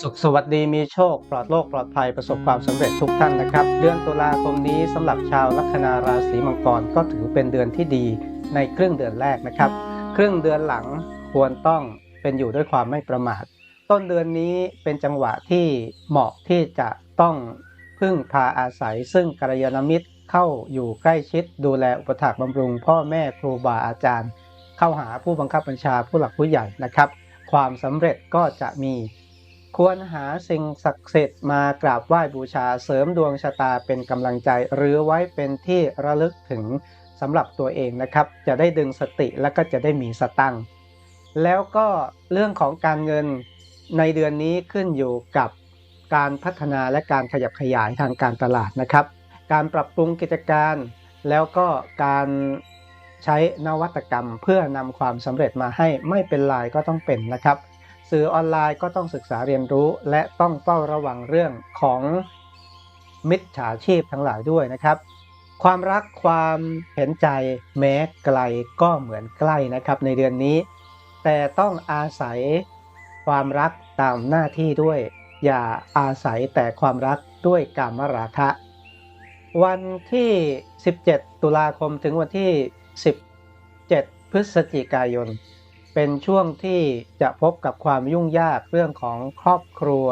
สุขสวัสดีมีโชค ปลอดโรคปลอดภัยประสบความสำเร็จทุกท่านนะครับ เดือนตุลาคมนี้สำหรับชาวลัคนาราศีมังกรก็ถือเป็นเดือนที่ดีในครึ่งเดือนแรกนะครับ ครึ่งเดือนหลังควรต้องเป็นอยู่ด้วยความไม่ประมาท ต้นเดือนนี้เป็นจังหวะที่เหมาะที่จะต้องพึ่งพาอาศัย ซึ่งกัลยาณมิตรเข้าอยู่ใกล้ชิด ดูแลอุปถัมภ์บำรุง พ่อแม่ครูบาอาจารย์ เข้าหาผู้บังคับบัญชาผู้หลักผู้ใหญ่นะครับ ความสำเร็จก็จะมี ควรหาสิ่งศักดิ์สิทธิ์มากราบไหว้บูชาเสริมดวงชะตาเป็นกำลังใจ หรือไว้เป็นที่ระลึกถึงสำหรับตัวเองนะครับ จะได้ดึงสติและก็จะได้มีสตังค์แล้วก็เรื่องของการเงินในเดือนนี้ขึ้นอยู่กับการพัฒนาและการขยับขยายทางการตลาดนะครับ การปรับปรุงกิจการ แล้วก็การใช้นวัตกรรมเพื่อนำความสำเร็จมาให้ไม่เป็นลายก็ต้องเป็นนะครับ สื่อออนไลน์ก็ต้องศึกษาเรียนรู้และต้องเฝ้าระวังเรื่องของมิจฉาชีพทั้งหลายด้วยนะครับ ความรักความเห็นใจแม้ไกลก็เหมือนใกล้นะครับในเดือนนี้ แต่ต้องอาศัยความรักตามหน้าที่ด้วย อย่าอาศัยแต่ความรักด้วยกามราคะ วันที่ 17 ตุลาคมถึงวันที่ 17 พฤศจิกายน เป็นช่วงที่จะพบกับความยุ่งยากเรื่องของครอบครัว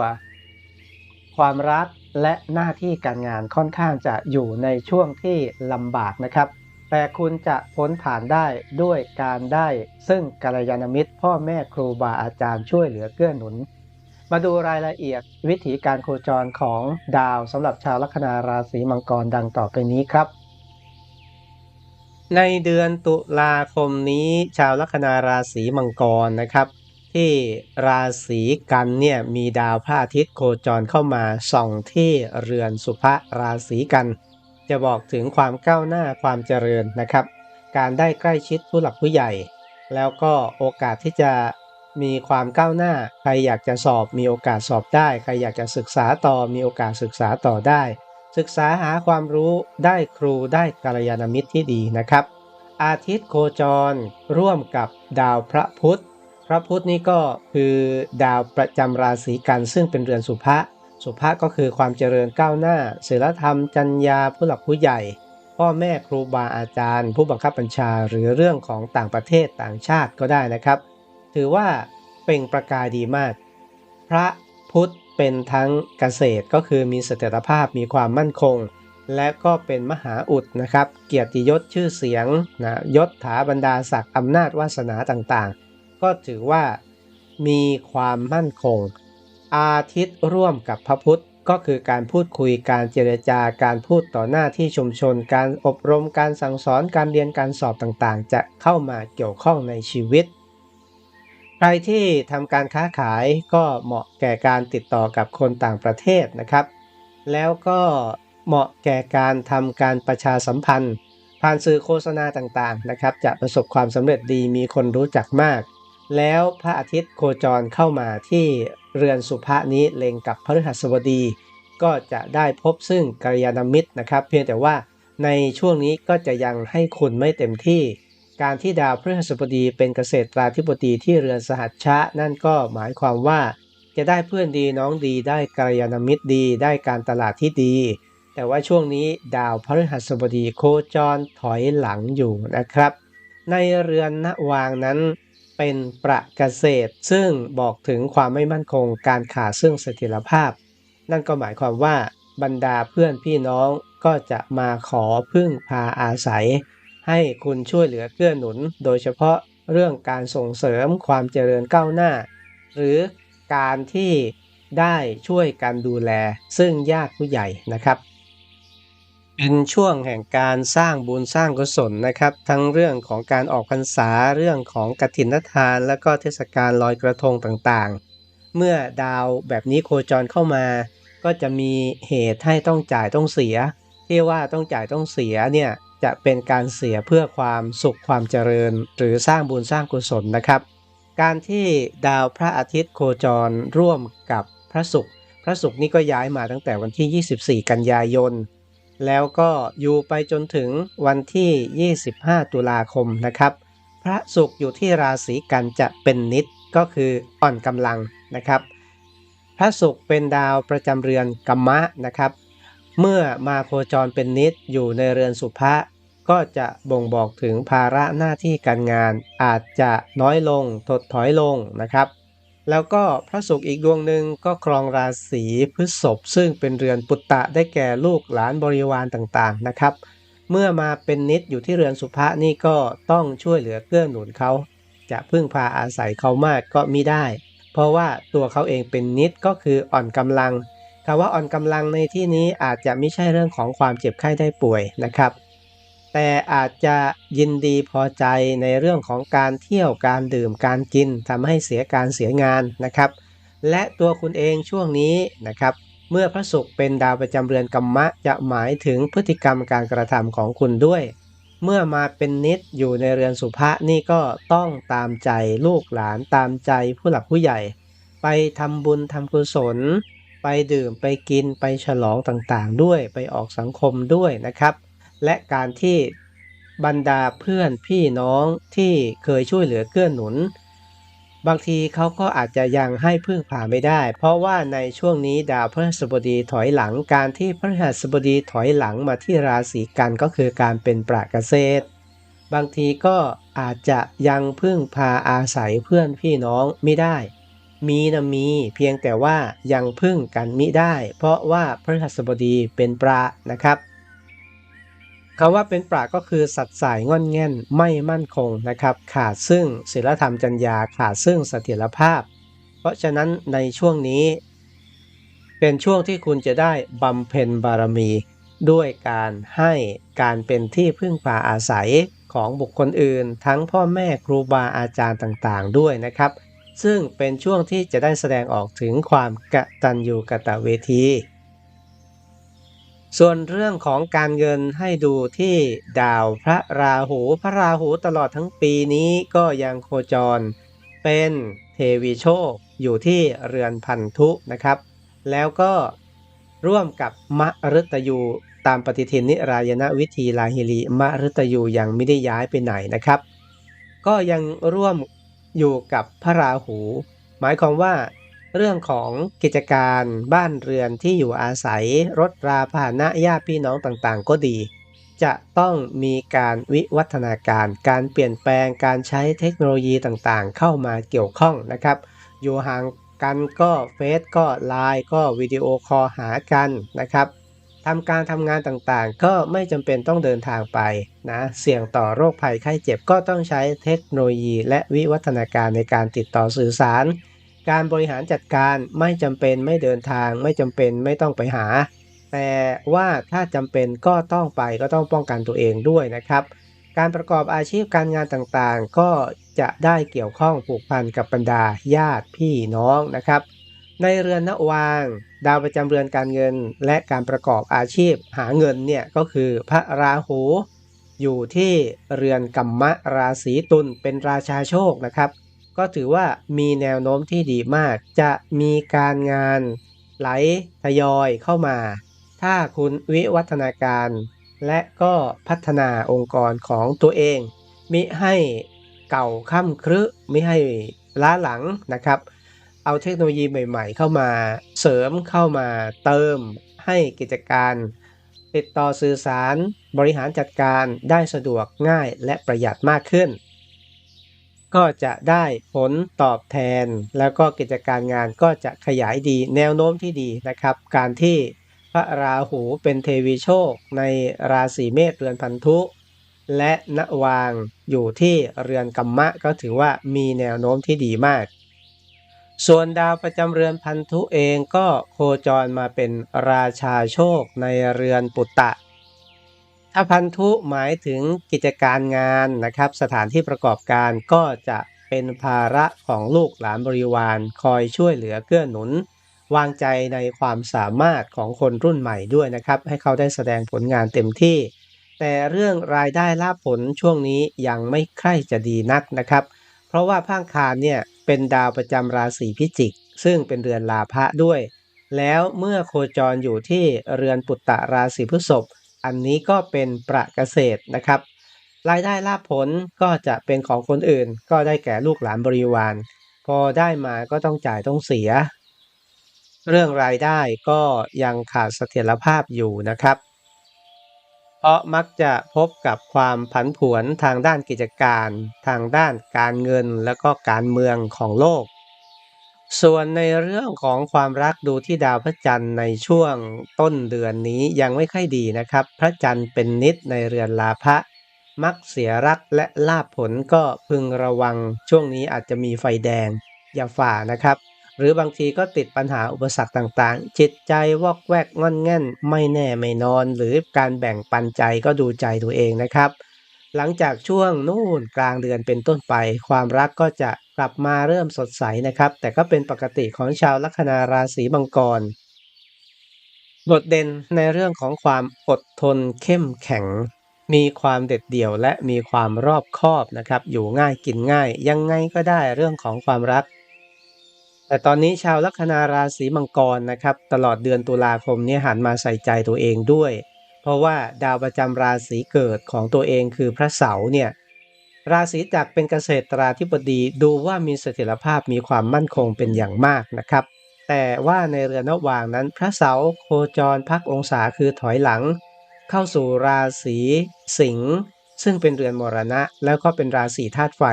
ความรักและหน้าที่การงานค่อนข้างจะอยู่ในช่วงที่ลำบากนะครับ แต่คุณจะพ้นผ่านได้ด้วยการได้ ซึ่งกัลยาณมิตร พ่อแม่ครูบาอาจารย์ช่วยเหลือเกื้อหนุน มาดูรายละเอียดวิถีการโคจรของดาวสำหรับชาวลัคนาราศีมังกรดังต่อไปนี้ครับ ในเดือนตุลาคมนี้ชาวลัคนาราศีมังกรนะครับ ที่ราศีกันเนี่ยมีดาวพระอาทิตย์โคจรเข้ามาส่องที่เรือนสุภราศีกัน จะบอกถึงความก้าวหน้าความเจริญนะครับ การได้ใกล้ชิดผู้หลักผู้ใหญ่ แล้วก็โอกาสที่จะมีความก้าวหน้า ใครอยากจะสอบมีโอกาสสอบได้ ใครอยากจะศึกษาต่อมีโอกาสศึกษาต่อได้ ศึกษาหาความรู้ได้ครูได้กัลยาณมิตรที่ดีนะครับ อาทิตย์โคจรร่วมกับดาวพระพุธ พระพุธนี่ก็คือดาวประจำราศีกันซึ่งเป็นเรือนสุภะสุภะก็คือความเจริญก้าวหน้าศีลธรรม จัญญาผู้หลักผู้ใหญ่ พ่อแม่ครูบาอาจารย์ ผู้บังคับบัญชาหรือเรื่องของต่างประเทศต่างชาติก็ได้นะครับ ถือว่าเปล่งประกายดีมาก พระพุทธ เป็นทั้งเกษตรก็คือมีเสถียรภาพมีความมั่นคง และก็เป็นมหาอุดนะครับ เกียรติยศชื่อเสียงนะยศถาบรรดาศักดิ์อำนาจวาสนาต่างๆ ก็ถือว่ามีความมั่นคง อาทิตย์ร่วมกับพระพุทธก็คือการพูดคุยการเจรจาการพูดต่อหน้าที่ชุมชน การอบรมการสั่งสอนการเรียนการสอบต่างๆ จะเข้ามาเกี่ยวข้องในชีวิต ใครที่ทำการค้าขายก็เหมาะแก่การติดต่อกับคนต่างประเทศนะครับ แล้วก็เหมาะแก่การทำการประชาสัมพันธ์ ผ่านสื่อโฆษณาต่างๆนะครับ จะประสบความสำเร็จดีมีคนรู้จักมาก แล้วพระอาทิตย์โคจรเข้ามาที่เรือนสุภะนี้เล็งกับพฤหัสบดี ก็จะได้พบซึ่งกัลยาณมิตรนะครับ เพียงแต่ว่าในช่วงนี้ก็จะยังให้คุณไม่เต็มที่ การที่ดาวพฤหัสบดีเป็นเกษตราธิบดีที่เรือนสหัชชะ นั่นก็หมายความว่า จะได้เพื่อนดีน้องดี ได้กัลยาณมิตรดี ได้การตลาดที่ดี แต่ว่าช่วงนี้ดาวพฤหัสบดีโคจรถอยหลังอยู่นะครับ ในเรือนณวางนั้นเป็นประเกษตร ซึ่งบอกถึงความไม่มั่นคงการขาดซึ่งเสถียรภาพ นั่นก็หมายความว่าบรรดาเพื่อนพี่น้องก็จะมาขอพึ่งพาอาศัย ให้คุณช่วยเหลือเกื้อหนุน โดยเฉพาะเรื่องการส่งเสริมความเจริญก้าวหน้า หรือการที่ได้ช่วยกันดูแลซึ่งญาติผู้ใหญ่นะครับ เป็นช่วงแห่งการสร้างบุญสร้างกุศลนะครับ ทั้งเรื่องของการออกพรรษาเรื่องของกฐินทาน และก็เทศกาลลอยกระทงต่างๆ เมื่อดาวแบบนี้โคจรเข้ามา ก็จะมีเหตุให้ต้องจ่ายต้องเสียที่ว่าต้องจ่ายต้องเสียเนี่ย จะเป็นการเสียเพื่อความสุขความเจริญ หรือสร้างบุญสร้างกุศลนะครับ การที่ดาวพระอาทิตย์โคจรร่วมกับพระศุกร์พระศุกร์นี่ก็ย้ายมาตั้งแต่วันที่ 24 กันยายน แล้วก็อยู่ไปจนถึงวันที่ 25 ตุลาคมนะครับ พระศุกร์อยู่ที่ราศีกันจะเป็นนิดก็คืออ่อนกำลังนะครับ พระศุกร์เป็นดาวประจำเรือนกัมมะนะครับเมื่อมาโคจรเป็นนิดอยู่ในเรือนสุภะ ก็จะบ่งบอกถึงภาระหน้าที่การงาน อาจจะน้อยลงถดถอยลงนะครับ แล้วก็พระศุกร์อีกดวงหนึ่งก็ครองราศีพฤษภซึ่งเป็นเรือนปุตตะได้แก่ลูกหลานบริวารต่างๆนะครับ เมื่อมาเป็นนิดอยู่ที่เรือนสุภะนี่ก็ต้องช่วยเหลือเกื้อหนุนเขา จะพึ่งพาอาศัยเขามากก็มิได้ เพราะว่าตัวเขาเองเป็นนิดก็คืออ่อนกำลังคำว่าอ่อนกำลังในที่นี้อาจจะไม่ใช่เรื่องของความเจ็บไข้ได้ป่วยนะครับ แต่อาจจะยินดีพอใจในเรื่องของการเที่ยวการดื่มการกินทำให้เสียการเสียงานนะครับ และตัวคุณเองช่วงนี้นะครับ เมื่อพระศุกร์เป็นดาวประจำเรือนกัมมะจะหมายถึงพฤติกรรมการกระทำของคุณด้วย เมื่อมาเป็นนิดอยู่ในเรือนสุภะนี่ก็ต้องตามใจลูกหลานตามใจผู้หลักผู้ใหญ่ ไปทำบุญทำกุศล ไปดื่มไปกินไปฉลองต่างๆ ด้วยไปออกสังคมด้วยนะครับ และการที่บรรดาเพื่อนพี่น้องที่เคยช่วยเหลือเกื้อหนุน บางทีเขาก็อาจจะยังให้พึ่งพาไม่ได้ เพราะว่าในช่วงนี้ดาวพฤหัสบดีถอยหลังการที่พฤหัสบดีถอยหลังมาที่ราศีกันก็คือการเป็นประเกษตร บางทีก็อาจจะยังพึ่งพาอาศัยเพื่อนพี่น้องไม่ได้ มีนะมีเพียงแต่ว่ายังพึ่งกันมิได้ เพราะว่าพฤหัสบดีเป็นประนะครับ คำว่าเป็นปราก็คือสัตว์สายงอนแง่นไม่มั่นคงนะครับ ขาดซึ่งศีลธรรมจัญญาขาดซึ่งเสถียรภาพ เพราะฉะนั้นในช่วงนี้ เป็นช่วงที่คุณจะได้บำเพ็ญบารมี ด้วยการให้การเป็นที่พึ่งพาอาศัยของบุคคลอื่น ทั้งพ่อแม่ครูบาอาจารย์ต่างๆ ด้วยนะครับ ซึ่งเป็นช่วงที่จะได้แสดงออกถึงความกะตัญญูกตะเวที ส่วนเรื่องของการเงินให้ดูที่ดาวพระราหูพระราหูตลอดทั้งปีนี้ก็ยังโคจร เป็นเทวีโชคอยู่ที่เรือนพันธุนะครับ แล้วก็ร่วมกับมฤตยูตามปฏิทินนิรายณวิธีลาหิริมฤตยูยังไม่ได้ย้ายไปไหนนะครับ ก็ยังร่วมอยู่กับพระราหู หมายความว่า เรื่องของกิจการบ้านเรือนที่อยู่อาศัยรถราพาหนะญาติพี่น้องต่างๆ ก็ดี จะต้องมีการวิวัฒนาการ การเปลี่ยนแปลงการใช้เทคโนโลยีต่างๆ เข้ามาเกี่ยวข้องนะครับ อยู่ห่างกันก็เฟซก็ไลน์ก็วิดีโอคอลหากันนะครับทำการทำงานต่างๆ ก็ไม่จำเป็นต้องเดินทางไปนะเสี่ยงต่อโรคภัยไข้เจ็บก็ต้องใช้เทคโนโลยี และวิวัฒนาการในการติดต่อสื่อสาร การบริหารจัดการไม่จำเป็นไม่เดินทาง ไม่จำเป็นไม่ต้องไปหา แต่ว่าถ้าจำเป็นก็ต้องไปก็ต้องป้องกันตัวเองด้วยนะครับ การประกอบอาชีพการงานต่างๆ ก็จะได้เกี่ยวข้องผูกพันกับบรรดาญาติพี่น้องนะครับ ในเรือนนวาง ดาวประจำเรือนการเงินและการประกอบอาชีพหาเงินเนี่ยก็คือพระราหูอยู่ที่เรือนกัมมะราศีตุลเป็นราชาโชคนะครับ ก็ถือว่ามีแนวโน้มที่ดีมาก จะมีการงานไหลทยอยเข้ามา ถ้าคุณวิวัฒนาการ และก็พัฒนาองค์กรของตัวเอง มิให้เก่าค่ำครึมิให้ล้าหลังนะครับ เอาเทคโนโลยีใหม่ ๆ เข้ามาเสริมเข้ามาเติมให้กิจการ ติดต่อสื่อสารบริหารจัดการได้สะดวกง่ายและประหยัดมากขึ้น ก็จะได้ผลตอบแทน แล้วก็กิจการงานก็จะขยายดีแนวโน้มที่ดีนะครับ การที่พระราหูเป็นเทวีโชค ในราศีเมษเรือนพันธุ และณวางอยู่ที่เรือนกัมมะก็ถือว่ามีแนวโน้มที่ดีมาก ส่วนดาวประจำเรือนพันธุเองก็โคจรมาเป็นราชาโชคในเรือนปุตตะ ถ้าพันธุหมายถึงกิจการงานนะครับ สถานที่ประกอบการก็จะเป็นภาระของลูกหลานบริวาร คอยช่วยเหลือเกื้อหนุน วางใจในความสามารถของคนรุ่นใหม่ด้วยนะครับ ให้เขาได้แสดงผลงานเต็มที่ แต่เรื่องรายได้ลาผลช่วงนี้ยังไม่ใคร่จะดีนักนะครับ เพราะว่าพังคารเนี่ยเป็นดาวประจำราศีพิจิก ซึ่งเป็นเรือนลาภะด้วย แล้วเมื่อโคจรอยู่ที่เรือนปุตตะราศีพฤษภ อันนี้ก็เป็นประเกษตรนะครับ รายได้ลาภผลก็จะเป็นของคนอื่น ก็ได้แก่ลูกหลานบริวาร พอได้มาก็ต้องจ่ายต้องเสีย เรื่องรายได้ก็ยังขาดเสถียรภาพอยู่นะครับ เพราะมักจะพบกับความผันผวนทางด้านกิจการ ทางด้านการเงินและก็การเมืองของโลก ส่วนในเรื่องของความรักดูที่ดาวพระจันทร์ในช่วงต้นเดือนนี้ยังไม่ค่อยดีนะครับ พระจันทร์เป็นนิดในเรือนลาภะมักเสียรักและลาบผลก็พึงระวังช่วงนี้อาจจะมีไฟแดง อย่าฝ่านะครับ หรือบางทีก็ติดปัญหาอุปสรรคต่างๆ จิตใจวอกแวกงอนแง่น ไม่แน่ไม่นอน หรือการแบ่งปันใจก็ดูใจตัวเองนะครับ หลังจากช่วงนู่นกลางเดือนเป็นต้นไป ความรักก็จะ กลับมาเริ่มสดใสนะครับ แต่ก็เป็นปกติของชาวลัคนาราศีมังกรโดดเด่นในเรื่องของความอดทนเข้มแข็ง มีความเด็ดเดี่ยวและมีความรอบคอบนะครับ อยู่ง่ายกินง่าย ยังไงก็ได้เรื่องของความรัก แต่ตอนนี้ชาวลัคนาราศีมังกรนะครับ ตลอดเดือนตุลาคมนี้หันมาใส่ใจตัวเองด้วย เพราะว่าดาวประจำราศีเกิดของตัวเองคือพระเสาร์เนี่ย ราศีจักเป็นเกษตราธิบดีดูว่ามีเสถียรภาพมีความมั่นคงเป็นอย่างมากนะครับ แต่ว่าในเรือนนวางนั้นพระเสาร์โคจรพักองศาคือถอยหลัง เข้าสู่ราศีสิงห์ซึ่งเป็นเรือนมรณะ แล้วก็เป็นราศีธาตุไฟ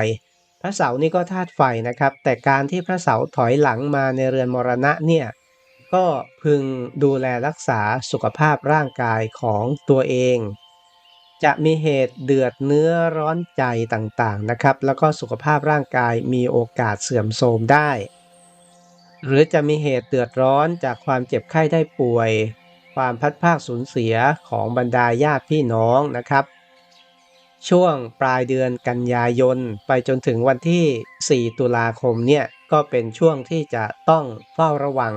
พระเสานี่ก็ธาตุไฟนะครับ แต่การที่พระเสาร์ถอยหลังมาในเรือนมรณะเนี่ยก็พึงดูแลรักษาสุขภาพร่างกายของตัวเอง จะมีเหตุเดือดเนื้อร้อนใจต่างๆนะครับ แล้วก็สุขภาพร่างกายมีโอกาสเสื่อมโทรมได้ หรือจะมีเหตุเดือดร้อนจากความเจ็บไข้ได้ป่วย ความพัดภาคสูญเสียของบรรดาญาติพี่น้องนะครับ ช่วงปลายเดือนกันยายนไปจนถึงวันที่ 4 ตุลาคมเนี่ยก็เป็นช่วงที่จะต้องเฝ้าระวัง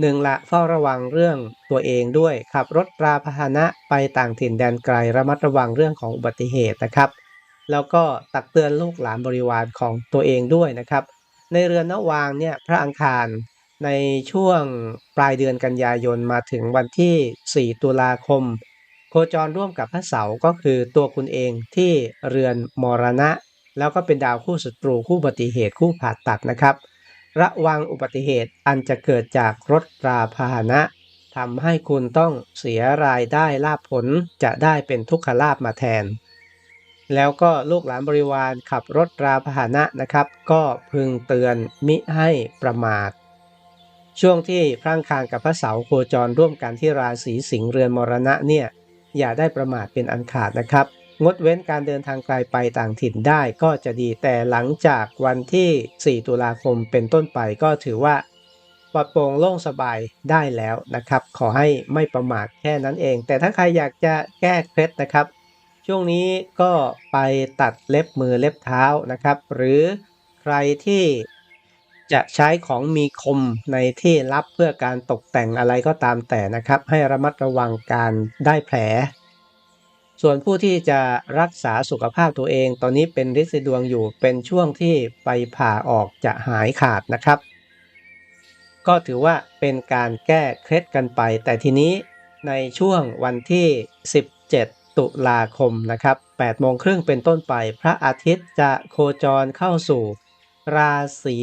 หนึ่งละเฝ้าระวังเรื่องตัวเองด้วยขับรถราพาหนะไปต่างถิ่นแดนไกลระมัดระวังเรื่องของอุบัติเหตุนะครับ แล้วก็ตักเตือนลูกหลานบริวารของตัวเองด้วยนะครับ ในเรือนนวางเนี่ยพระอังคารในช่วงปลายเดือนกันยายนมาถึงวันที่ 4 ตุลาคม โคจรร่วมกับพระเสาร์ก็คือตัวคุณเองที่เรือนมรณะ แล้วก็เป็นดาวคู่ศัตรูคู่อุบัติเหตุคู่ผ่าตัดนะครับ ระวังอุบัติเหตุอันจะเกิดจากรถราพาหนะทำให้คุณต้องเสียรายได้ลาภผลจะได้เป็นทุกขลาภมาแทน แล้วก็ลูกหลานบริวารขับรถราพาหนะนะครับ ก็พึงเตือนมิให้ประมาท ช่วงที่พระอังคารกับพระเสาร์โคจรร่วมกันที่ราศีสิงห์เรือนมรณะเนี่ยอย่าได้ประมาทเป็นอันขาดนะครับ งดเว้นการเดินทางไกลไปต่างถิ่นได้ก็จะดีแต่หลังจากวันที่ 4 ตุลาคมเป็นต้นไปก็ถือว่าปลอดโปร่งโล่งสบายได้แล้วนะครับ ขอให้ไม่ประมาทแค่นั้นเอง แต่ถ้าใครอยากจะแก้เคล็ดนะครับ ช่วงนี้ก็ไปตัดเล็บมือเล็บเท้านะครับ หรือใครที่จะใช้ของมีคมในที่ลับเพื่อการตกแต่งอะไรก็ตามแต่นะครับ ให้ระมัดระวังการได้แผล ส่วนผู้ที่จะรักษาสุขภาพตัวเอง ตอนนี้เป็นฤทธิ์ดวงอยู่เป็นช่วงที่ไปผ่าออกจะหายขาดนะครับ ก็ถือว่าเป็นการแก้เคล็ดกันไป แต่ทีนี้ในช่วงวันที่ 17 ตุลาคมนะครับ8โมงครึ่งเป็นต้นไป พระอาทิตย์จะโคจรเข้าสู่ราศี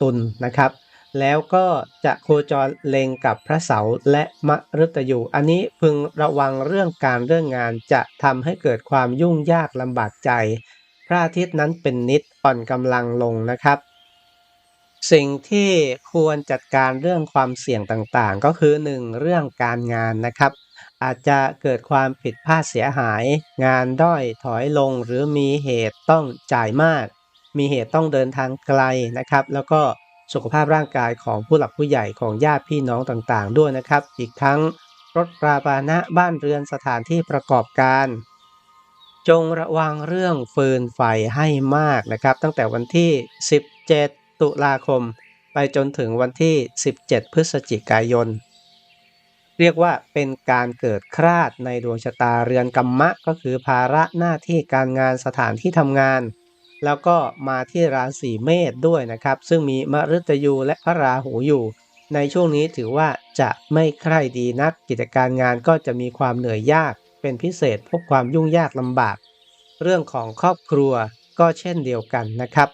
ตุลนะครับ แล้วก็จะโคจรเล็งกับพระเสาร์และมฤตยู อันนี้พึงระวังเรื่องการเรื่องงานจะทำให้เกิดความยุ่งยากลำบากใจ พระอาทิตย์นั้นเป็นนิดอ่อนกำลังลงนะครับ สิ่งที่ควรจัดการเรื่องความเสี่ยงต่างๆ ก็คือ 1. เรื่องการงานนะครับ อาจจะเกิดความผิดพลาดเสียหาย งานด้อยถอยลงหรือมีเหตุต้องจ่ายมาก มีเหตุต้องเดินทางไกลนะครับ แล้วก็ สุขภาพร่างกายของผู้หลักผู้ใหญ่ของญาติพี่น้องต่างๆ ด้วยนะครับ อีกทั้งรถราปานะบ้านเรือนสถานที่ประกอบการ จงระวังเรื่องฟืนไฟให้มากนะครับ ตั้งแต่วันที่ 17 ตุลาคม ไปจนถึงวันที่ 17 พฤศจิกายน เรียกว่าเป็นการเกิดคราดในดวงชะตาเรือนกรรมะ ก็คือภาระหน้าที่การงานสถานที่ทำงาน แล้วก็มาที่ราศีเมษด้วยนะครับ ซึ่งมีมฤตยูและพระราหูอยู่ ในช่วงนี้ถือว่าจะไม่ใคร่ดีนักกิจการงานก็จะมีความเหนื่อยยาก เป็นพิเศษพบความยุ่งยากลำบาก เรื่องของครอบครัวก็เช่นเดียวกันนะครับ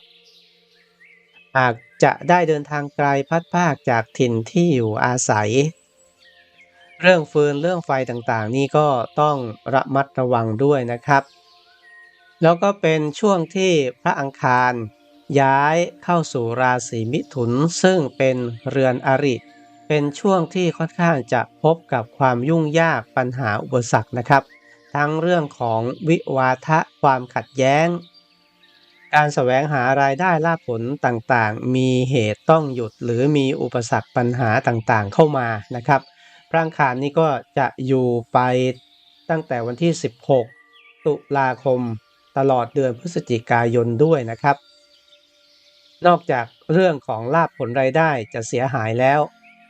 หากจะได้เดินทางไกลพัดภาคจากถิ่นที่อยู่อาศัย เรื่องฟืนเรื่องไฟต่างๆ นี่ก็ต้องระมัดระวังด้วยนะครับ แล้วก็เป็นช่วงที่พระอังคารย้ายเข้าสู่ราศีมิถุน ซึ่งเป็นเรือนอริ เป็นช่วงที่ค่อนข้างจะพบกับความยุ่งยากปัญหาอุปสรรคนะครับ ทั้งเรื่องของวิวาทะความขัดแย้ง การแสวงหารายได้ลาผลต่างๆ มีเหตุต้องหยุดหรือมีอุปสรรคปัญหาต่างๆ เข้ามานะครับพระอังคารนี้ก็จะอยู่ไปตั้งแต่วันที่ 16 ตุลาคม ตลอดเดือนพฤศจิกายนด้วยนะครับ นอกจากเรื่องของลาภผลรายได้จะเสียหายแล้ว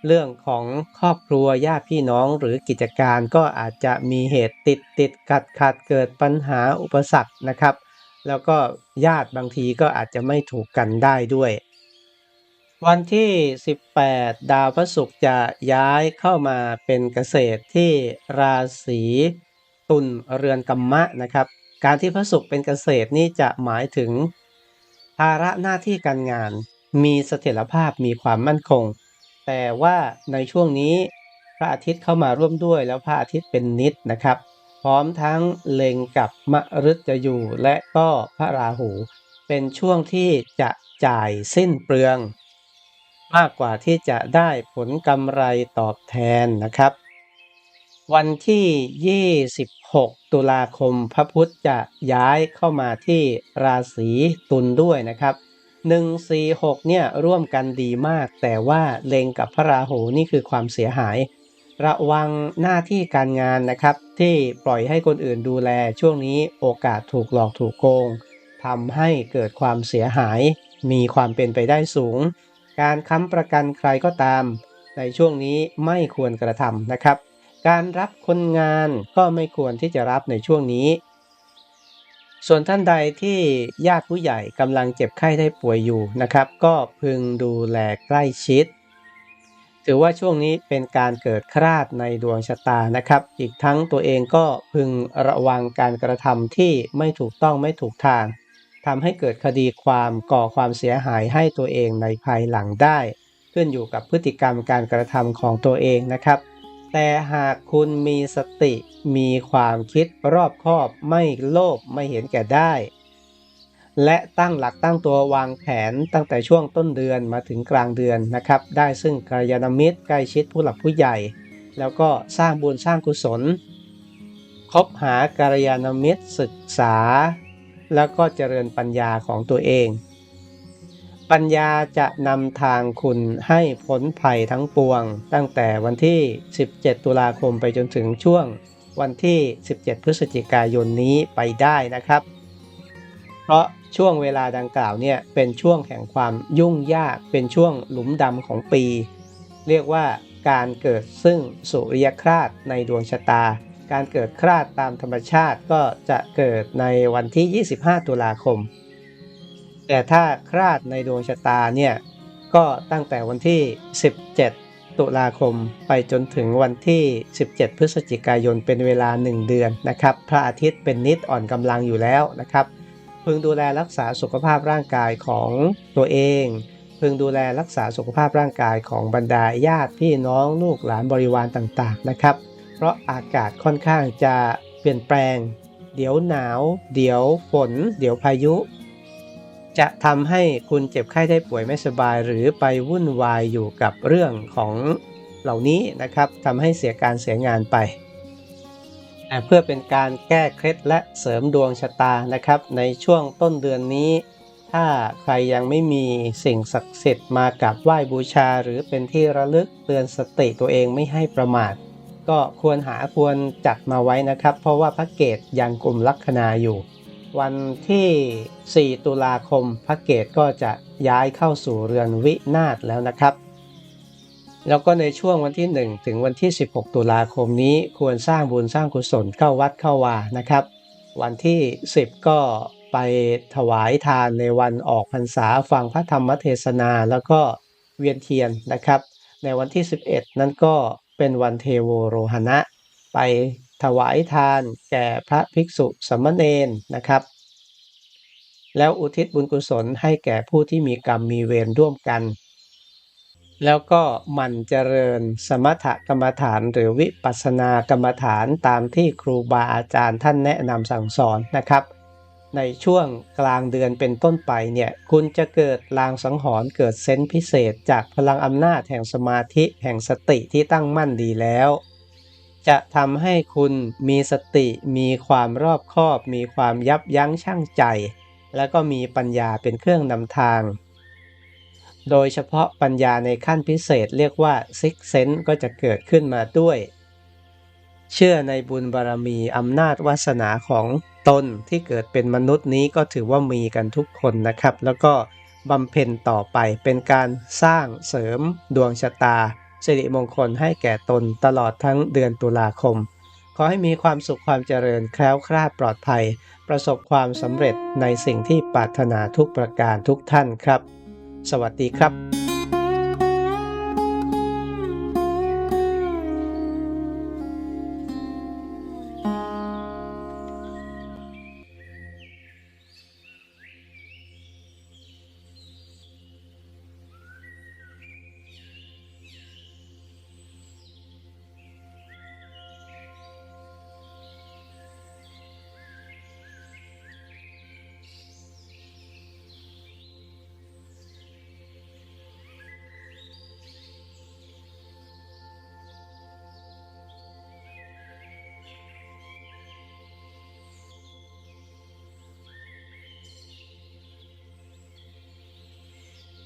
เรื่องของครอบครัวญาติพี่น้องหรือกิจการก็อาจจะมีเหตุติดติดขัดขัดเกิดปัญหาอุปสรรคนะครับ แล้วก็ญาติบางทีก็อาจจะไม่ถูกกันได้ด้วย วันที่ 18 ดาวพระศุกร์จะย้ายเข้ามาเป็นเกษตรที่ราศีตุลเรือนกัมมะนะครับ การที่พระศุกร์เป็นเกษตรนี่จะหมายถึง ภาระหน้าที่การงาน มีเสถียรภาพมีความมั่นคง แต่ว่าในช่วงนี้พระอาทิตย์เข้ามาร่วมด้วยแล้วพระอาทิตย์เป็นนิดนะครับ พร้อมทั้งเล็งกับมฤตยูและก็พระราหู เป็นช่วงที่จะจ่ายสิ้นเปลือง มากกว่าที่จะได้ผลกำไรตอบแทนนะครับ วันที่ 26 ตุลาคมพระพุธจะย้ายเข้ามาที่ราศีตุลด้วยนะครับ 1 4 6 เนี่ยร่วมกันดีมาก แต่ว่าเลงกับพระราหูนี่คือความเสียหาย ระวังหน้าที่การงานนะครับ ที่ปล่อยให้คนอื่นดูแลช่วงนี้โอกาสถูกหลอกถูกโกงทำให้เกิดความเสียหาย มีความเป็นไปได้สูง การค้ำประกันใครก็ตาม ในช่วงนี้ไม่ควรกระทำนะครับ การรับคนงานก็ไม่ควรที่จะรับในช่วงนี้ ส่วนท่านใดที่ญาติผู้ใหญ่กำลังเจ็บไข้ได้ป่วยอยู่นะครับ ก็พึงดูแลใกล้ชิด ถือว่าช่วงนี้เป็นการเกิดคราดในดวงชะตานะครับ อีกทั้งตัวเองก็พึงระวังการกระทำที่ไม่ถูกต้องไม่ถูกทางทำให้เกิดคดีความก่อความเสียหายให้ตัวเองในภายหลังได้ ขึ้นอยู่กับพฤติกรรมการกระทำของตัวเองนะครับ แต่หากคุณมีสติ มีความคิดรอบคอบไม่โลภไม่เห็นแก่ได้ และตั้งหลักตั้งตัววางแผนตั้งแต่ช่วงต้นเดือนมาถึงกลางเดือนนะครับ ได้ซึ่งกัลยาณมิตรใกล้ชิดผู้หลักผู้ใหญ่ แล้วก็สร้างบุญสร้างกุศลคบหากัลยาณมิตรศึกษา แล้วก็เจริญปัญญาของตัวเอง ปัญญาจะนำทางคุณให้พ้นภัยทั้งปวง ตั้งแต่วันที่ 17 ตุลาคมไปจนถึงช่วงวันที่ 17 พฤศจิกายนนี้ไปได้นะครับ เพราะช่วงเวลาดังกล่าวเนี่ยเป็นช่วงแห่งความยุ่งยากเป็นช่วงหลุมดำของปี เรียกว่าการเกิดซึ่งสุริยคราสในดวงชะตา การเกิดคราดตามธรรมชาติก็จะเกิดในวันที่ 25 ตุลาคม แต่ถ้าคราดในดวงชะตาเนี่ยก็ตั้งแต่วันที่ 17 ตุลาคมไปจนถึงวันที่ 17 พฤศจิกายนเป็นเวลา 1 เดือนนะครับ พระอาทิตย์เป็นนิดอ่อนกำลังอยู่แล้วนะครับพึงดูแลรักษาสุขภาพร่างกายของตัวเอง พึงดูแลรักษาสุขภาพร่างกายของบรรดาญาติพี่น้องลูกหลานบริวารต่างๆนะครับ เพราะอากาศค่อนข้างจะเปลี่ยนแปลง เดี๋ยวหนาว เดี๋ยวฝน เดี๋ยวพายุ จะทำให้คุณเจ็บไข้ได้ป่วยไม่สบาย หรือไปวุ่นวายอยู่กับเรื่องของเหล่านี้นะครับทำให้เสียการเสียงานไปแต่เพื่อเป็นการแก้เคล็ดและเสริมดวงชะตานะครับ ในช่วงต้นเดือนนี้ ถ้าใครยังไม่มีสิ่งศักดิ์สิทธิ์มากับไหว้บูชา หรือเป็นที่ระลึกเตือนสติตัวเองไม่ให้ประมาท ก็ควรหาควรจัดมาไว้นะครับ เพราะว่าพระเกตยังกลุ่มลัคนาอยู่ วันที่ 4 ตุลาคมพระเกตก็จะย้ายเข้าสู่เรือนวินาศแล้วนะครับ แล้วก็ในช่วงวันที่ 1 ถึงวันที่ 16 ตุลาคมนี้ควรสร้างบุญสร้างกุศลเข้าวัดเข้าวานะครับ วันที่ 10 ก็ไปถวายทานในวันออกพรรษาฟังพระธรรมเทศนาแล้วก็เวียนเทียนนะครับ ในวันที่ 11 นั้นก็เป็นวันเทโวโรหณะ ไป ถวายทานแก่พระภิกษุสามเณรนะครับ แล้วอุทิศบุญกุศลให้แก่ผู้ที่มีกรรมมีเวรร่วมกัน แล้วก็หมั่นเจริญสมถกรรมฐานหรือวิปัสสนากรรมฐานตามที่ครูบาอาจารย์ท่านแนะนำสั่งสอนนะครับ ในช่วงกลางเดือนเป็นต้นไปเนี่ยคุณจะเกิดลางสังหรณ์เกิดเซนส์พิเศษ จากพลังอำนาจแห่งสมาธิแห่งสติที่ตั้งมั่นดีแล้ว จะทำให้คุณมีสติ มีความรอบคอบ มีความยับยั้งชั่งใจ แล้วก็มีปัญญาเป็นเครื่องนำทาง โดยเฉพาะปัญญาในขั้นพิเศษเรียกว่าซิกเซนก็จะเกิดขึ้นมาด้วย เชื่อในบุญบารมีอำนาจวาสนาของตนที่เกิดเป็นมนุษย์นี้ก็ถือว่ามีกันทุกคนนะครับ แล้วก็บำเพ็ญต่อไปเป็นการสร้างเสริมดวงชะตา สิริมงคลให้แก่ตนตลอดทั้งเดือนตุลาคม ขอให้มีความสุขความเจริญแคล้วคลาดปลอดภัย ประสบความสำเร็จในสิ่งที่ปรารถนาทุกประการทุกท่านครับ สวัสดีครับ